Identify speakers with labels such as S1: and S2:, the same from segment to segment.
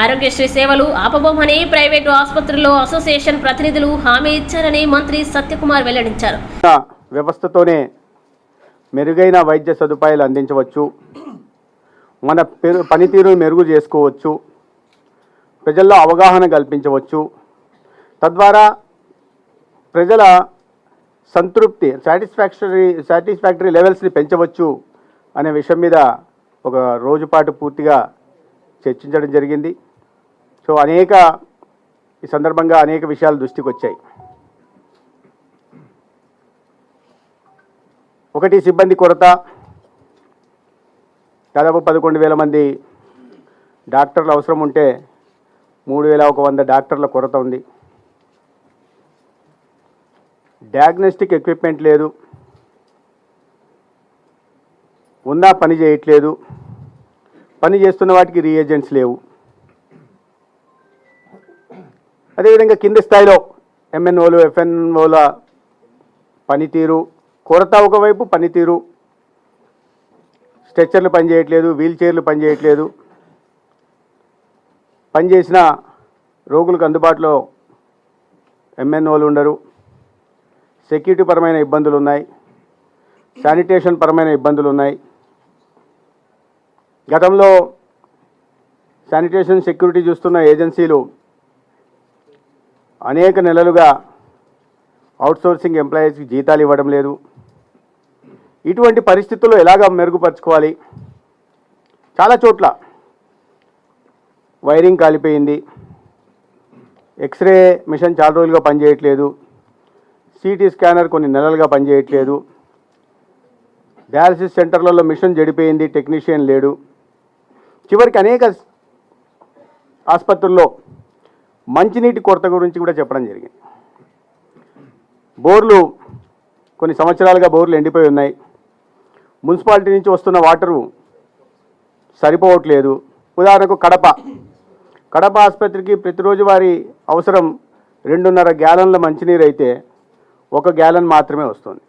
S1: ఆరోగ్యశ్రీ సేవలు ఆపబోమని ప్రైవేటు ఆసుపత్రుల్లో అసోసియేషన్ ప్రతినిధులు హామీ ఇచ్చారని మంత్రి సత్యకుమార్ వెల్లడించారు.
S2: వ్యవస్థతోనే మెరుగైన వైద్య సదుపాయాలు అందించవచ్చు. మన పెరు పనితీరును మెరుగు చేసుకోవచ్చు. ప్రజల్లో అవగాహన కల్పించవచ్చు. తద్వారా ప్రజల సంతృప్తి సాటిస్ఫాక్టరీ సాటిస్ఫాక్టరీ లెవెల్స్ని పెంచవచ్చు అనే విషయం మీద ఒక రోజుపాటు పూర్తిగా చర్చించడం జరిగింది. సో అనేక ఈ సందర్భంగా అనేక విషయాలు దృష్టికి వచ్చాయి ఒకటి సిబ్బంది కొరత. దాదాపు పదకొండు వేల మంది డాక్టర్లు అవసరం ఉంటే మూడు వేల ఒక వంద డాక్టర్ల కొరత ఉంది. డయాగ్నోస్టిక్ ఎక్విప్మెంట్ లేదు. ఉన్నా పని చేయట్లేదు. పని చేస్తున్న వాటికి రీఏజెంట్స్ లేవు. అదేవిధంగా కింది స్థాయిలో ఎంఎన్ఓలు ఎఫ్ఎన్ఓల పనితీరు కొరత ఒకవైపు పనితీరు స్ట్రెచ్చర్లు పనిచేయట్లేదు వీల్ చైర్లు పనిచేయట్లేదు. పనిచేసిన రోగులకు అందుబాటులో ఎంఎన్ఓలు ఉండరు. సెక్యూరిటీ పరమైన ఇబ్బందులు ఉన్నాయి శానిటేషన్ పరమైన ఇబ్బందులు ఉన్నాయి గతంలో శానిటేషన్ సెక్యూరిటీ చూస్తున్న ఏజెన్సీలు అనేక నెలలుగా అవుట్సోర్సింగ్ ఎంప్లాయీస్కి జీతాలు ఇవ్వడం లేదు. ఇటువంటి పరిస్థితుల్లో ఎలాగ మెరుగుపరచుకోవాలి? చాలా చోట్ల వైరింగ్ కాలిపోయింది. ఎక్స్రే మిషన్ చాలా రోజులుగా పనిచేయట్లేదు. సిటీ స్కానర్ కొన్ని నెలలుగా పనిచేయట్లేదు. డయాలసిస్ సెంటర్లలో మిషన్ జడిపోయింది టెక్నీషియన్ లేడు. చివరికి అనేక ఆసుపత్రుల్లో మంచినీటి కొరత గురించి కూడా చెప్పడం జరిగింది. బోర్లు కొన్ని సంవత్సరాలుగా బోర్లు ఎండిపోయి ఉన్నాయి. మున్సిపాలిటీ నుంచి వస్తున్న వాటరు సరిపోవట్లేదు. ఉదాహరణకు కడప. కడప ఆసుపత్రికి ప్రతిరోజు వారి అవసరం రెండున్నర గ్యాలన్ల మంచినీరు అయితే ఒక గ్యాలన్ మాత్రమే వస్తుంది.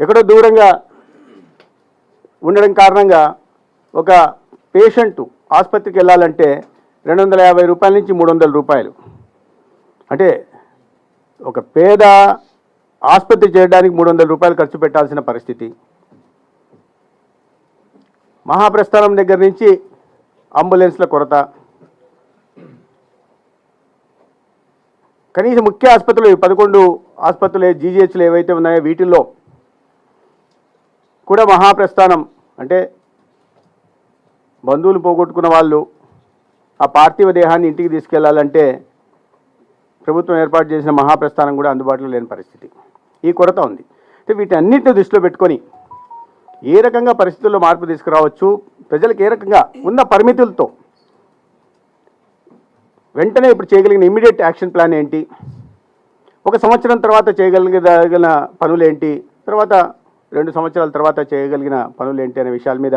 S2: ఎక్కడో దూరంగా ఉండడం కారణంగా ఒక పేషెంట్ ఆసుపత్రికి వెళ్ళాలంటే రెండు వందల యాభై రూపాయల నుంచి మూడు వందల రూపాయలు. అంటే ఒక పేద ఆసుపత్రి చేయడానికి మూడు వందల రూపాయలు ఖర్చు పెట్టాల్సిన పరిస్థితి. మహాప్రస్థానం దగ్గర నుంచి అంబులెన్స్ల కొరత. కనీసం ముఖ్య ఆసుపత్రులు పదకొండు ఆసుపత్రులు జీజీహెచ్లు ఏవైతే ఉన్నాయో వీటిల్లో కూడా మహాప్రస్థానం అంటే బంధువులు పోగొట్టుకున్న వాళ్ళు ఆ పార్థివ దేహాన్ని ఇంటికి తీసుకెళ్ళాలంటే ప్రభుత్వం ఏర్పాటు చేసిన మహాప్రస్థానం కూడా అందుబాటులో లేని పరిస్థితి. ఈ కొరత ఉంది. అంటే వీటన్నిటిని దృష్టిలో పెట్టుకొని ఏ రకంగా పరిస్థితుల్లో మార్పు తీసుకురావచ్చు ప్రజలకు ఏ రకంగా ఉన్న పరిమితులతో వెంటనే ఇప్పుడు చేయగలిగిన ఇమీడియట్ యాక్షన్ ప్లాన్ ఏంటి? ఒక సంవత్సరం తర్వాత చేయగలిగిన పనులు ఏంటి తర్వాత రెండు సంవత్సరాల తర్వాత చేయగలిగిన పనులు ఏంటి అనే విషయాల మీద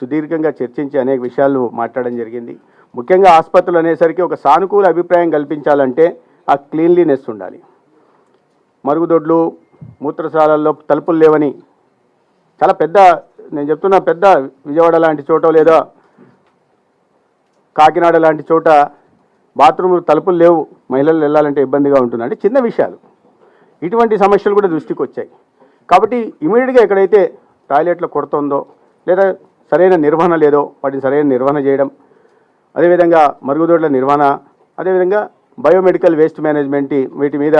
S2: సుదీర్ఘంగా చర్చించి అనేక విషయాలు మాట్లాడడం జరిగింది. ముఖ్యంగా ఆసుపత్రులు అనేసరికి ఒక సానుకూల అభిప్రాయం కల్పించాలంటే ఆ క్లీన్లీనెస్ ఉండాలి. మరుగుదొడ్లు మూత్రశాలల్లో తలుపులు లేవని చాలా పెద్ద నేను చెప్తున్నా పెద్ద విజయవాడ లాంటి చోట లేదా కాకినాడ లాంటి చోట బాత్రూమ్ తలుపులు లేవు మహిళలు వెళ్ళాలంటే ఇబ్బందిగా ఉంటుంది అంటే చిన్న విషయాలు. ఇటువంటి సమస్యలు కూడా దృష్టికి వచ్చాయి. కాబట్టి ఇమీడియట్గా ఎక్కడైతే టాయిలెట్లు కొడుతుందో లేదా సరైన నిర్వహణ లేదో వాటిని సరైన నిర్వహణ చేయడం అదేవిధంగా మరుగుదొడ్ల నిర్వహణ అదేవిధంగా బయోమెడికల్ వేస్ట్ మేనేజ్మెంట్ వీటి మీద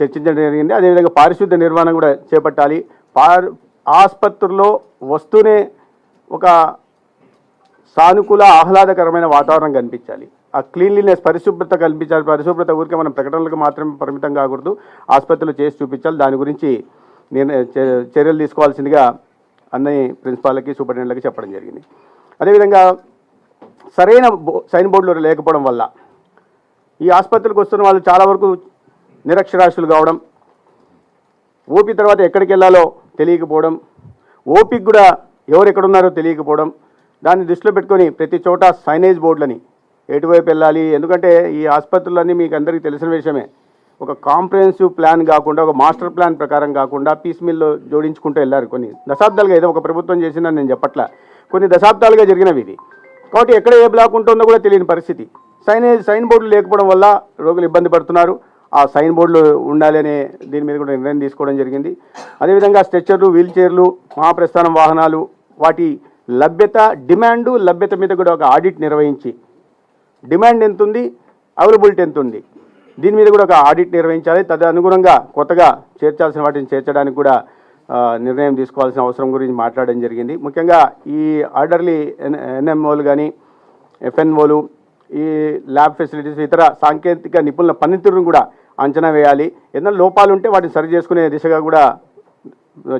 S2: చర్చించడం జరిగింది. అదేవిధంగా పారిశుద్ధ్య నిర్వహణ కూడా చేపట్టాలి. పార్ ఆసుపత్రుల్లో వస్తూనే ఒక సానుకూల ఆహ్లాదకరమైన వాతావరణం కనిపించాలి. ఆ క్లీన్లీనెస్ పరిశుభ్రత కల్పించాలి. పరిశుభ్రత ఊరికే మనం ప్రకటనలకు మాత్రమే పరిమితం కాకూడదు. ఆసుపత్రులు చేసి చూపించాలి. దాని గురించి నిర్ణయ చర్యలు తీసుకోవాల్సిందిగా అన్ని ప్రిన్సిపాల్కి సూపరింటెండెంట్లకి చెప్పడం జరిగింది. అదేవిధంగా సరైన బో సైన్ బోర్డులు లేకపోవడం వల్ల ఈ ఆసుపత్రికి వస్తున్న వాళ్ళు చాలా వరకు నిరక్షరాస్యులు కావడం ఓపీ తర్వాత ఎక్కడికి వెళ్ళాలో తెలియకపోవడం ఓపీకి కూడా ఎవరు ఎక్కడున్నారో తెలియకపోవడం దాన్ని దృష్టిలో పెట్టుకొని ప్రతి చోట సైనేజ్ బోర్డులని ఎటువైపు వెళ్ళాలి ఎందుకంటే ఈ ఆసుపత్రులన్నీ మీకు అందరికీ తెలిసిన విషయమే. ఒక కాంప్రహెన్సివ్ ప్లాన్ కాకుండా ఒక మాస్టర్ ప్లాన్ ప్రకారం కాకుండా పీస్ మిల్లో జోడించుకుంటూ వెళ్ళారు కొన్ని. దశాబ్దాలుగా ఏదో ఒక ప్రభుత్వం చేసిందని నేను చెప్పట్లా. కొన్ని దశాబ్దాలుగా జరిగినవి ఇది కాబట్టి ఎక్కడ ఏ బ్లాక్ ఉంటుందో కూడా తెలియని పరిస్థితి. సైనేజ్ సైన్ బోర్డులు లేకపోవడం వల్ల రోగులు ఇబ్బంది పడుతున్నారు. ఆ సైన్ బోర్డులు ఉండాలనే దీని మీద కూడా నిర్ణయం తీసుకోవడం జరిగింది. అదేవిధంగా స్ట్రెచ్చర్లు వీల్ చైర్లు మహాప్రస్థానం వాహనాలు వాటి లభ్యత డిమాండు లభ్యత మీద కూడా ఒక ఆడిట్ నిర్వహించి డిమాండ్ ఎంత ఉంది అవైలబిలిటీ ఎంత ఉంది దీని మీద కూడా ఒక ఆడిట్ నిర్వహించాలి. తదనుగుణంగా కొత్తగా చేర్చాల్సిన వాటిని చేర్చడానికి కూడా నిర్ణయం తీసుకోవాల్సిన అవసరం గురించి మాట్లాడడం జరిగింది. ముఖ్యంగా ఈ ఆర్డర్లీ ఎన్ ఎన్ఎంఓలు కానీ ఎఫ్ఎన్ఓలు ఈ ల్యాబ్ ఫెసిలిటీస్ ఇతర సాంకేతిక నిపుణుల పనితీరును కూడా అంచనా వేయాలి. ఏదైనా లోపాలు ఉంటే వాటిని సరి చేసుకునే దిశగా కూడా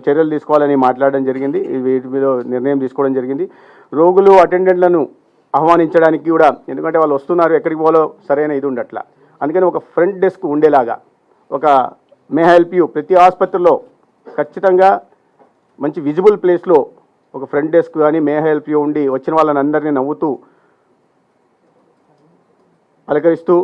S2: చర్యలు తీసుకోవాలని మాట్లాడడం జరిగింది. వీటి మీద నిర్ణయం తీసుకోవడం జరిగింది. రోగులు అటెండెంట్లను ఆహ్వానించడానికి కూడా ఎందుకంటే వాళ్ళు వస్తున్నారు ఎక్కడికి పోలో సరైన ఇది ఉండట్ల. అందుకని ఒక ఫ్రంట్ డెస్క్ ఉండేలాగా ఒక మే హెల్ప్ యూ ప్రతి ఆసుపత్రిలో ఖచ్చితంగా మంచి విజిబుల్ ప్లేస్లో ఒక ఫ్రంట్ డెస్క్ కానీ మే హెల్ప్ యూ ఉండి వచ్చిన వాళ్ళని అందరినీ నవ్వుతూ పలకరిస్తూ